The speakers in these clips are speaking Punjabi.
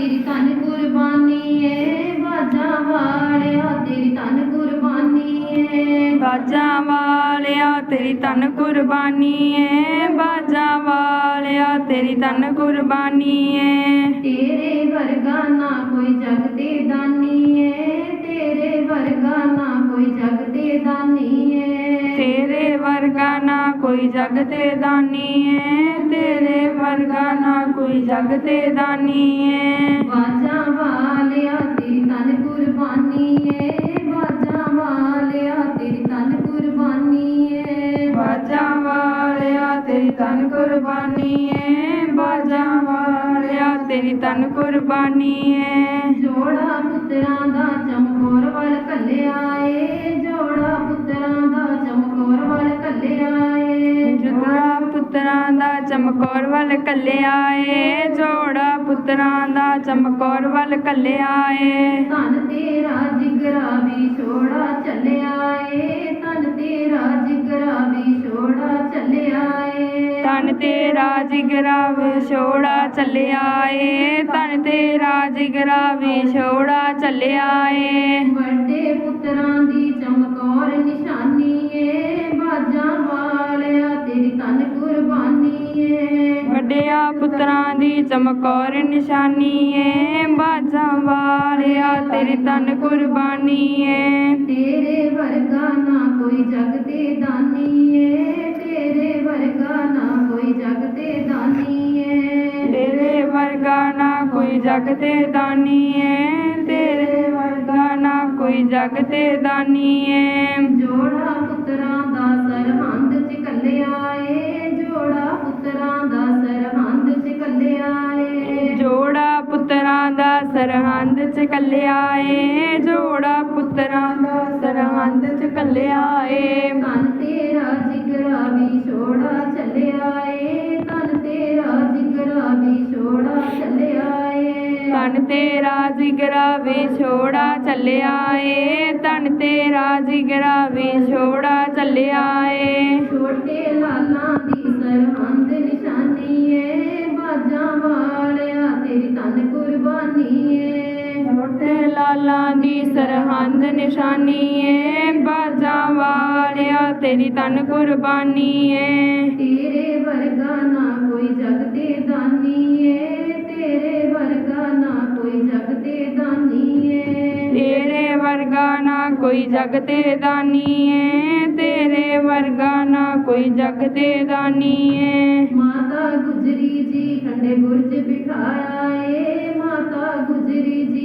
ਤੇਰੀ ਤਨ ਕੁਰਬਾਨੀ ਏ ਬਾਜਾ ਵਾਲਿਆ ਤੇਰੀ ਤਨ ਕੁਰਬਾਨੀ ਏ। ਬਾਜਾਂ ਵਾਲਿਆ ਤੇਰੀ ਤਨ ਕੁਰਬਾਨੀ ਏ ਬਾਜਾਂ ਵਾਲਿਆ ਤੇਰੀ ਤਨ ਕੁਰਬਾਨੀ ਏ। ਤੇਰੇ ਵਰਗਾ ਨਾ ਕੋਈ ਜਗ ਤੇ ਦਾਨੀ ਏ ਤੇਰੇ ਵਰਗਾ ਨਾ ਕੋਈ ਜਗ ਤੇ ਦਾਨੀ ਏ। ਤੇਰੇ ਵਰਗਾ ਨਾ ਕੋਈ ਜਗ ਤੇ ਦਾਨੀ ਏ ਤੇਰੇ ਵਰਗਾ ਨਾ ਕੋਈ ਜਗ ਤੇ ਦਾਨੀ ਏ। ਤੇਰੀ ਤਨ ਕੁਰਬਾਨੀ ਏ ਬਾਜਾਂ ਵਾਲਿਆ ਤੇਰੀ ਤਨ ਕੁਰਬਾਨੀ ਏ। ਜੋੜਾ ਪੁੱਤਰਾਂ ਦਾ ਚਮਕੌਰ ਵੱਲ ਘੱਲਿਆ ਏ ਜੋੜਾ ਪੁੱਤਰਾਂ ਦਾ ਚਮਕੌਰ ਵੱਲ ਘੱਲਿਆ ਏ। ਜੋੜਾ ਪੁੱਤਰਾਂ ਦਾ ਚਮਕੌਰ ਵੱਲ ਕੱਲਿਆ ਏ ਜੋੜਾ ਪੁੱਤਰਾਂ ਦਾ ਚਮਕੌਰ ਵੱਲ ਕੱਲਿਆ ਏ। ਧਨ ਤੇਰਾ ਜਿਗਰਾ ਵੀ ਛੋੜਾ ਚੱਲਿਆ ਏ ਧਨ ਤੇਰਾ ਜਿਗਰਾ ਵੀ ਛੋੜਾ ਤਨ ਤੇਰਾ ਜਿਗਰਾ ਵਿਛੋੜਾ ਚੱਲਿਆ ਏ। ਤਨ ਤੇਰਾ ਜਿਗਰਾ ਵਿਛੋੜਾ ਚੱਲਿਆ ਏ। ਵੱਡੇ ਪੁੱਤਰਾਂ ਦੀ ਚਮਕੌਰ ਨਿਸ਼ਾਨੀ ਏ। ਬਾਜਾਂ ਵਾਲਿਆ ਤੇਰੀ ਤਨ ਕੁਰਬਾਨੀ ਏ। ਵੱਡਿਆ ਪੁੱਤਰਾਂ ਦੀ ਚਮਕੌਰ ਨਿਸ਼ਾਨੀ ਏ। ਬਾਜਾਂ ਵਾਲਿਆ ਤੇਰੀ ਤਨ ਕੁਰਬਾਨੀ ਏ। ਤੇਰੇ ਵਰਗਾ ਨਾ ਕੋਈ ਜਗ ਤੇ ਦਾਨੀ ਕੋਈ ਜਗ ਤੇ ਦਾਨੀ ਏ ਤੇਰੇ ਵਰਗਾ ਨਾ ਕੋਈ ਜਗ ਤੇ ਦਾਨੀ ਏ ਜੋੜਾ ਪੁੱਤਰਾਂ ਦਾ ਸਰਹੰਦ ਚ ਕੱਲਿਆ ਏ ਜੋੜਾ ਪੁੱਤਰਾਂ ਦਾ ਸਰਹੰਦ ਚ ਕੱਲਿਆ ਏ। ਜੋੜਾ ਪੁੱਤਰਾਂ ਦਾ ਸਰਹੰਦ ਚ ਕੱਲਿਆ ਏ ਜੋੜਾ ਪੁੱਤਰਾਂ ਦਾ ਸਰਹੰਦ ਚ ਕੱਲਿਆ ਏ। ਧਨ ਤੇਰਾ ਜਿਗਰਾ ਤਨ ਤੇਰਾ ਜਿਗਰਾ ਵਿਛੋੜਾ ਚੱਲਿਆ ਏ ਤਨ ਤੇਰਾ ਜਿਗਰਾ ਵਿਛੋੜਾ ਚੱਲਿਆ ਏ ਛੋਟੇ ਲਾਲਾਂ ਦੀ ਸਰਹੰਦ ਨਿਸ਼ਾਨੀ ਏ ਬਾਜਾਂ ਵਾਲਿਆ ਤੇਰੀ ਤਨ ਕੁਰਬਾਨੀ ਏ ਛੋਟੇ ਲਾਲਾਂ ਦੀ ਸਰਹੰਦ ਨਿਸ਼ਾਨੀ ਏ ਬਾਜਾਂ ਵਾਲਿਆ ਤੇਰੀ ਤਨ ਕੁਰਬਾਨੀ ਏ ਤੇਰੇ ਵਰਗਾ ਨਾ ਕੋਈ ਜਗ ਤੇ ਦਾਨੀ ਏ ਤੇਰੇ ਵਰਗਾ ਨਾ ਕੋਈ ਜਗ ਤੇ ਦਾਨੀ ਏ ਤੇਰੇ ਵਰਗਾ ਨਾ ਕੋਈ ਜਗ ਤੇ ਦਾਨੀ ਏ ਤੇਰੇ ਵਰਗਾ ਨਾ ਕੋਈ ਜਗ ਤੇ ਦਾਨੀ ਏ ਮਾਤਾ ਗੁਜਰੀ ਜੀ ਠੰਡੇ ਬੁਰਜ ਬਿਠਾਇਆ ਏ। ਮਾਤਾ ਗੁਜਰੀ ਜੀ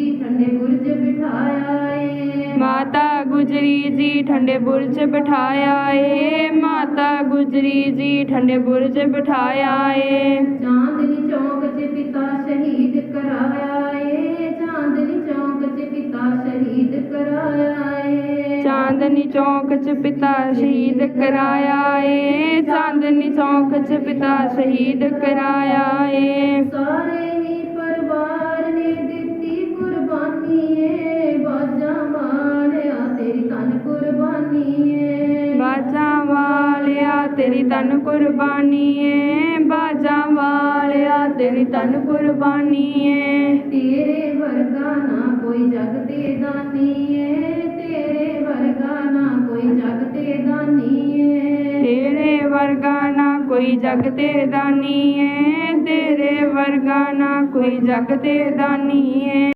ਗੁਜਰੀ ਜੀ ਠੰਡੇ ਬੁਰਜ ਬਿਠਾਇਆ ਏ ਮਾਤਾ ਗੁਜਰੀ ਜੀ ਠੰਡੇ ਬੁਰਜ ਬਿਠਾਇਆ ਏ। ਚਾਂਦਨੀ ਚੌਕ 'ਚ ਪਿਤਾ ਸ਼ਹੀਦ ਕਰਾਇਆ ਏ ਚਾਂਦਨੀ ਚੌਕ 'ਚ ਪਿਤਾ ਸ਼ਹੀਦ ਕਰਾਇਆ ਏ। ਚਾਂਦਨੀ ਚੌਕ 'ਚ ਪਿਤਾ ਸ਼ਹੀਦ ਕਰਾਇਆ ਏ ਚਾਂਦਨੀ ਚੌਕ 'ਚ ਪਿਤਾ ਸ਼ਹੀਦ ਕਰਾਇਆ ਏ। ਸਾਰੇ ਹੀ ਪਰਿਵਾਰ ਨੇ ਦਿੱਤੀ ਕੁਰਬਾਨੀ ਏ ਤੇਰੀ ਤਨ ਕੁਰਬਾਨੀ ਏ ਬਾਜਾਂ ਵਾਲਿਆ ਤੇਰੀ ਤਨ ਕੁਰਬਾਨੀ ਏ ਬਾਜਾਂ ਵਾਲਿਆ ਤੇਰੀ ਤਨ ਕੁਰਬਾਨੀ ਏ ਤੇਰੇ ਵਰਗਾ ਨਾ ਕੋਈ ਜਗ ਤੇ ਦਾਨੀ ਏ ਤੇਰੇ ਵਰਗਾ ਨਾ ਕੋਈ ਜਗ ਤੇ ਦਾਨੀ ਏ ਤੇਰੇ ਵਰਗਾ ਨਾ ਕੋਈ ਜਗ ਤੇ ਦਾਨੀ ਏ ਤੇਰੇ ਵਰਗਾ ਨਾ ਕੋਈ ਜਗ ਤੇ ਦਾਨੀ ਏ